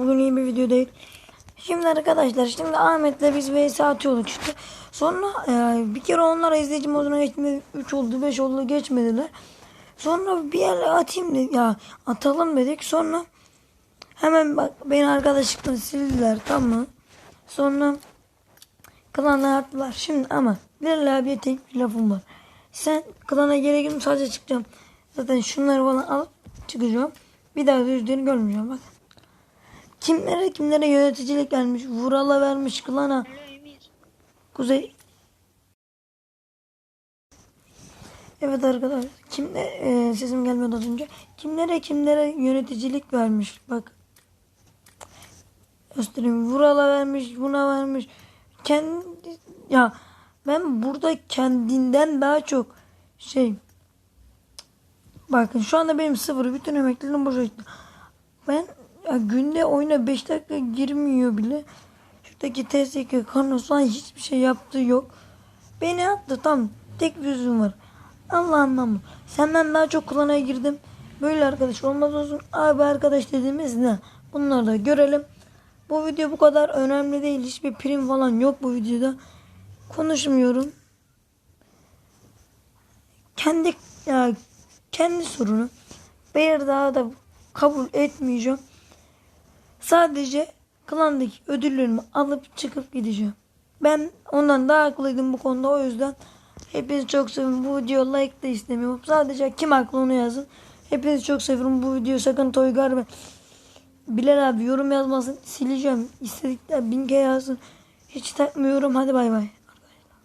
Bugün iyi bir video değil. Şimdi arkadaşlar şimdi Ahmet'le biz vs atıyorduk işte. Sonra e, bir kere onlar izleyici moduna geçmedi. 3 oldu 5 oldu geçmediler. Sonra bir yerle atayım dedik. Ya atalım dedik. Sonra hemen bak beni arkadaşlıktan sildiler tamam mı? Sonra klana attılar. Şimdi ama Bilal abiye tek bir lafım var. Sen klana geri girdim sadece çıkacağım. Zaten şunları falan alıp çıkacağım. Bir daha da yüzlerini görmeyeceğim bak. Kimlere kimlere yöneticilik vermiş. Vural'a vermiş klana. Kuzey. Evet arkadaşlar. Kimle e, sesim gelmedi az önce. Kimlere kimlere yöneticilik vermiş. Bak. Göstereyim. Vural'a vermiş. Buna vermiş. Kendi ya ben burada kendinden daha çok şey Bakın şu anda benim sıfır. Bütün emeklerim boşa gitti. Ben ya günde oyuna 5 dakika girmiyor bile. Şuradaki TSK Karnos falan hiçbir şey yaptığı yok. Beni attı tam. Tek bir yüzüm var. Allah anlamı. Senden daha çok klana girdim. Böyle arkadaş olmaz olsun. Abi arkadaş dediğimiz ne? Bunları da görelim. Bu video bu kadar önemli değil. Hiçbir prim falan yok bu videoda. Konuşmuyorum. Kendi ya kendi sorunu. Bir daha da kabul etmeyeceğim. Sadece klandaki ödüllerimi alıp çıkıp gideceğim. Ben ondan daha haklıydım bu konuda o yüzden hepinizi çok seviyorum. Bu video like de istemiyorum. Sadece kim haklı onu yazın. Hepinizi çok seviyorum. Bu video sakın Toygar ve Bilal abi yorum yazmasın. Sileceğim. İstedikler bin kere yazsın. Hiç takmıyorum. Hadi bay bay.